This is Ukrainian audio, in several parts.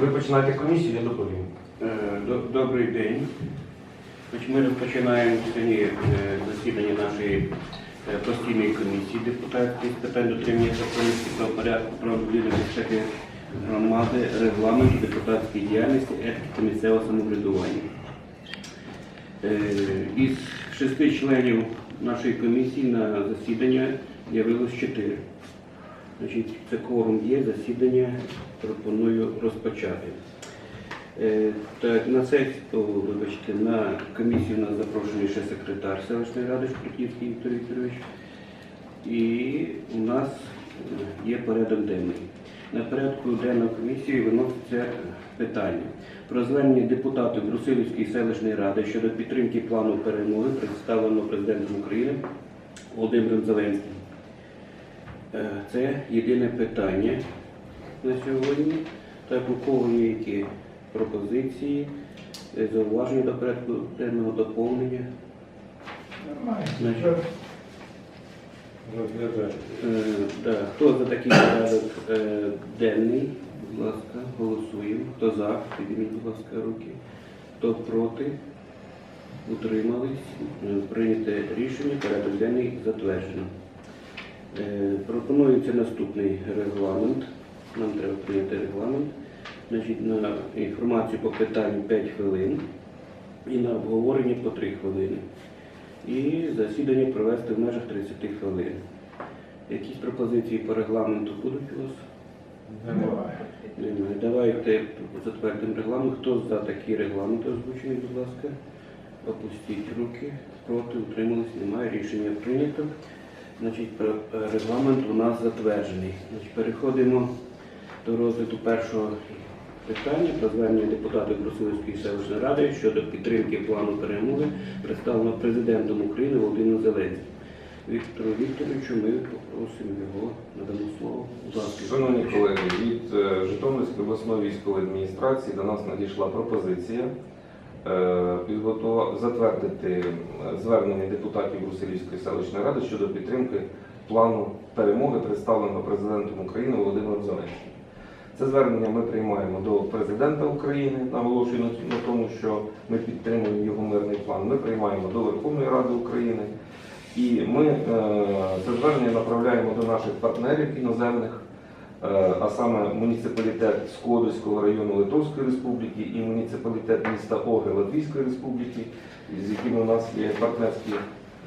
Ви починаєте комісію, я доповім. Е, Добрий день. Ми розпочинаємо сьогодні е, засідання нашої е, постійної комісії депутатської з питань дотримання законності порядку прав безпеки громади, регламенту депутатської діяльності, етики та місцевого самоврядування. Із шести членів нашої комісії на засідання з'явилось чотири. Значить, це кворум є, засідання пропоную розпочати. Е, Так, на сесію, вибачте, на комісію нас запрошений ще секретар селищної ради Шкрутівський Віктор Вікторович. І у нас е, є порядок денний. На порядку денного комісії виноситься питання про звернення депутатів Брусилівської селищної ради щодо підтримки плану перемоги, представленого президентом України Володимиром Зеленським. Е, Це єдине питання на сьогодні. Так, у кого є які пропозиції, е, зауваження до порядку денного доповнення. Значить, е, да, Хто за такий порядок е, денний, будь ласка, голосуємо. Хто за, підніміть, будь ласка, руки. Хто проти, утримались. Прийняте рішення, порядок денний затверджено. Е, Пропонується наступний регламент. Нам треба прийняти регламент. Значить, на інформацію по питанню 5 хвилин і на обговорення по 3 хвилини. І засідання провести в межах 30 хвилин. Якісь пропозиції по регламенту будуть у вас? Немає. Немає. Давайте затвердимо регламент. Хто за такий регламент озвучений, будь ласка? Опустіть руки. Проти, утримались, немає. Рішення прийнято. Значить, е, регламент у нас затверджений. Значить, переходимо до розгляду першого питання про звернення депутатів Брусилівської селищної ради щодо підтримки плану перемоги, представленого президентом України Володимиром Зеленським. Віктору Вікторовичу, ми попросимо його надамо слово. Шановні колеги, від е, Житомирської обласної військової адміністрації до нас надійшла пропозиція затвердити е, звернення депутатів Брусилівської селищної ради щодо підтримки плану перемоги, представленого президентом України Володимиром Зеленським. Це звернення ми приймаємо до президента України, наголошую на тому, що ми підтримуємо його мирний план. Ми приймаємо до Верховної Ради України. І ми е, це звернення направляємо до наших партнерів іноземних, е, а саме муніципалітет Сколівського району Литовської Республіки і муніципалітет міста Оги Латвійської Республіки, з якими у нас є партнерські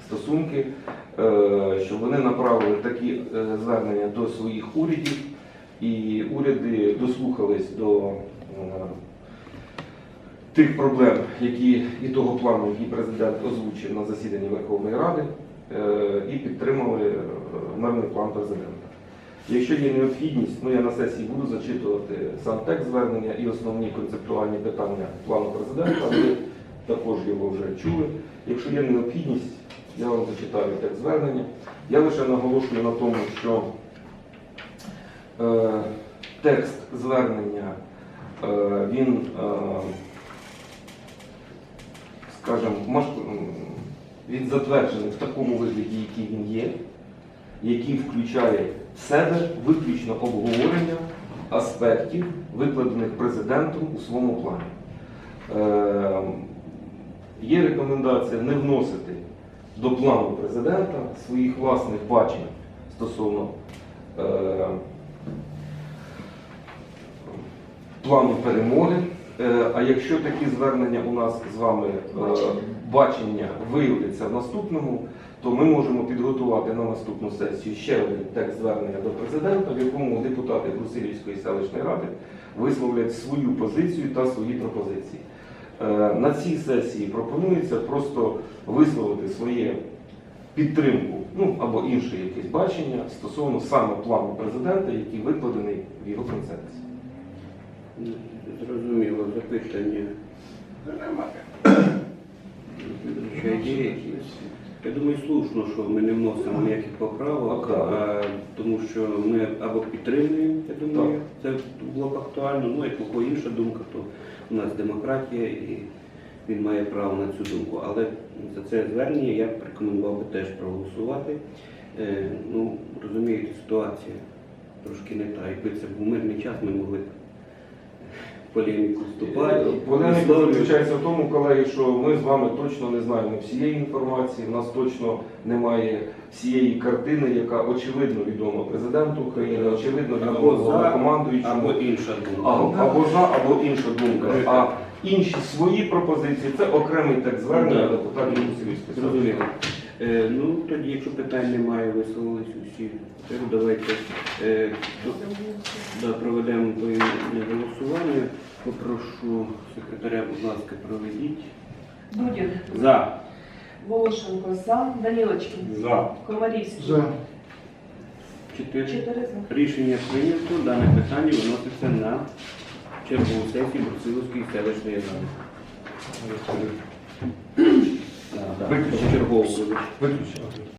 стосунки, е, щоб вони направили такі е, звернення до своїх урядів, і уряди дослухались до е, тих проблем, які і того плану, який президент озвучив на засіданні Верховної Ради, е, і підтримали е, мирний план президента. Якщо є необхідність, ну я на сесії буду зачитувати сам текст звернення і основні концептуальні питання плану президента. Ви також його вже чули. Якщо є необхідність, я вам зачитаю текст звернення. Я лише наголошую на тому, що е, текст звернення е, він, е, скажімо, він затверджений в такому вигляді, який він є, який включає в себе виключно обговорення аспектів, викладених президентом у своєму плані. Е, Є рекомендація не вносити до плану президента своїх власних бачень стосовно е, плану перемоги. Е, А якщо такі звернення у нас з вами Бачення. бачення виявляться в наступному, то ми можемо підготувати на наступну сесію ще один текст звернення до президента, в якому депутати Брусилівської селищної ради висловлять свою позицію та свої пропозиції. Е, На цій сесії пропонується просто висловити своє підтримку, ну або інше якесь бачення стосовно саме плану президента, який викладений в його концепції. Зрозуміло, запитання. Я думаю, слушно, що ми не вносимо ніяких поправок, а, тому що ми або підтримуємо, я думаю, це було б актуально, ну як у кого інша думка, то у нас демократія і він має право на цю думку. Але за це звернення я б рекомендував би теж проголосувати. Е, ну, розумієте, ситуація трошки не та. Якби це був мирний час, ми могли б полеміку вступати. Полеміка висловлювати. заключається в тому, колеги, що ми з вами точно не знаємо всієї інформації, в нас точно немає всієї картини, яка очевидно відома президенту України, очевидно Або відома головнокомандуючому. Або інша думка. Або, або за, або інша думка. А інші свої пропозиції це окремий текст звернення депутатів Мусилівської Е, ну, тоді, якщо питань немає, висловились усі. Тепер давайте е, то- да, проведемо голосування. Попрошу секретаря, будь ласка, проведіть. Дудін, За. Волошенко за, Данілочкин, За. Комарівський. Чотири. Чотири за. Рішення прийнято. Дане питання виноситься на чергову сесію Брусиловської селищної ради. Виключно. Чергову, вибачте. Виключено.